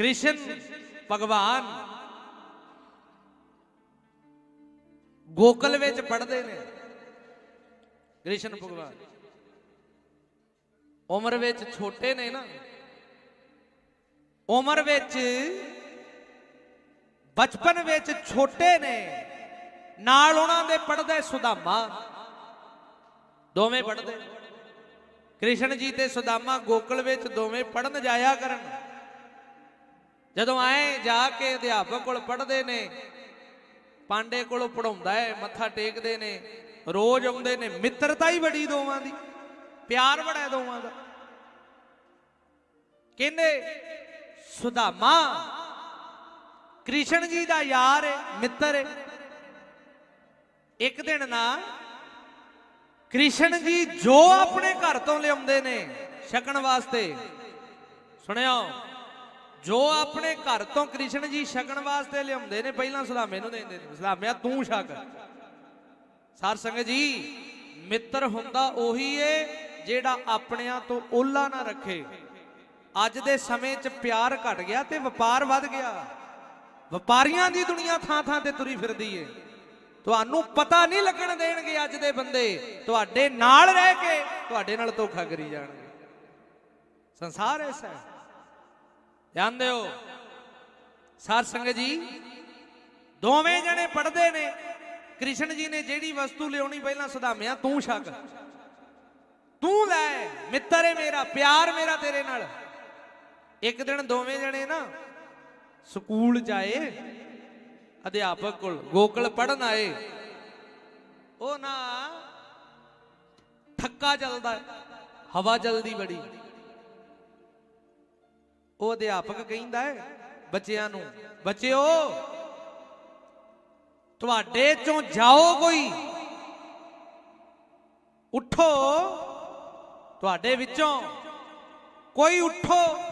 ਕ੍ਰਿਸ਼ਨ ਭਗਵਾਨ ਗੋਕਲ ਵਿੱਚ ਪੜਦੇ ਨੇ। ਕ੍ਰਿਸ਼ਨ ਭਗਵਾਨ। ਉਮਰ ਵਿੱਚ ਛੋਟੇ ਨੇ ਨਾ। ਉਮਰ ਵਿੱਚ ਬਚਪਨ ਵਿੱਚ ਛੋਟੇ ਨੇ। ਨਾਲ ਉਹਨਾਂ ਦੇ ਪੜਦੇ ਸੁਦਾਮਾ। ਦੋਵੇਂ ਪੜਦੇ ਕ੍ਰਿਸ਼ਨ ਜੀ ਤੇ ਸੁਦਾਮਾ ਗੋਕਲ ਵਿੱਚ ਦੋਵੇਂ ਪੜਨ ਜਾਇਆ ਕਰਨ। ਜਦੋਂ ਆਏ ਜਾ ਕੇ ਅਧਿਆਪਕ ਕੋਲ ਪੜ੍ਹਦੇ ਨੇ, ਪਾਂਡੇ ਕੋਲੋਂ ਪੜਾਉਂਦਾ ਹੈ, ਮੱਥਾ ਟੇਕਦੇ ਨੇ, ਰੋਜ਼ ਆਉਂਦੇ ਨੇ, ਮਿੱਤਰਤਾ ਹੀ ਬੜੀ ਦੋਵਾਂ ਦੀ, ਪਿਆਰ ਬੜਾ ਦੋਵਾਂ ਦਾ। ਕਹਿੰਦੇ, ਸੁਦਾਮਾ, ਕ੍ਰਿਸ਼ਨ ਜੀ ਦਾ ਯਾਰ ਹੈ, ਮਿੱਤਰ ਹੈ। ਇੱਕ ਦਿਨ ਨਾ, ਕ੍ਰਿਸ਼ਨ ਜੀ ਜੋ ਆਪਣੇ ਘਰ ਤੋਂ ਲਿਆਉਂਦੇ ਨੇ, ਛਕਣ ਵਾਸਤੇ, ਸੁਣਿਓ ਜੋ ਆਪਣੇ ਘਰ ਤੋਂ ਕ੍ਰਿਸ਼ਨ ਜੀ ਛਕਣ ਵਾਸਤੇ ਲਿਆਉਂਦੇ ਨੇ, ਪਹਿਲਾਂ ਸੁਦਾਮੇ ਨੂੰ ਦਿੰਦੇ ਨੇ। ਸੁਦਾਮਿਆ ਤੂੰ ਛਕ। ਸਾਰ ਸੰਗਤ ਜੀ, ਮਿੱਤਰ ਹੁੰਦਾ ਉਹੀ ਏ ਜਿਹੜਾ ਆਪਣਿਆਂ ਤੋਂ ਓਲਾ ਨਾ ਰੱਖੇ। ਅੱਜ ਦੇ ਸਮੇਂ 'ਚ ਪਿਆਰ ਘਟ ਗਿਆ ਤੇ ਵਪਾਰ ਵੱਧ ਗਿਆ। ਵਪਾਰੀਆਂ ਦੀ ਦੁਨੀਆ ਥਾਂ ਥਾਂ ਤੇ ਤੁਰੀ ਫਿਰਦੀ ਏ। ਤੁਹਾਨੂੰ ਪਤਾ ਨਹੀਂ ਲੱਗਣ ਦੇਣਗੇ ਅੱਜ ਦੇ ਬੰਦੇ। ਤੁਹਾਡੇ ਨਾਲ ਰਹਿ ਕੇ ਤੁਹਾਡੇ ਨਾਲ ਧੋਖਾ ਕਰੀ ਜਾਣਗੇ। ਸੰਸਾਰ ਐਸਾ ਹੈ। ਜਾਣਦੇ ਹੋ ਸਾਰ ਸੰਗਤ ਜੀ, ਦੋਵੇਂ ਜਣੇ ਪੜਦੇ ਨੇ। ਕ੍ਰਿਸ਼ਨ ਜੀ ਨੇ ਜਿਹੜੀ ਵਸਤੂ ਲਿਆਉਣੀ ਪਹਿਲਾਂ ਸੁਧਾਮਿਆ, ਤੂੰ ਛਕ। ਤੂੰ ਲੈ, ਮਿੱਤਰ ਹੈ ਮੇਰਾ, ਪਿਆਰ ਮੇਰਾ ਤੇਰੇ ਨਾਲ। ਇੱਕ ਦਿਨ ਦੋਵੇਂ ਜਣੇ ਨਾ ਸਕੂਲ ਜਾਏ, ਅਧਿਆਪਕ ਕੋਲ, ਗੋਕਲ ਪੜਨ ਆਏ। ਉਹ ਨਾ ਥੱਕਾ ਚੱਲਦਾ, ਹਵਾ ਚੱਲਦੀ ਬੜੀ। ਉਹ ਅਧਿਆਪਕ ਕਹਿੰਦਾ ਹੈ, ਬੱਚਿਆਂ ਨੂੰ, ਬੱਚਿਓ, ਤੁਹਾਡੇ ਚੋਂ ਜਾਓ ਕੋਈ। ਉੱਠੋ, ਤੁਹਾਡੇ ਵਿੱਚੋਂ ਕੋਈ ਉੱਠੋ।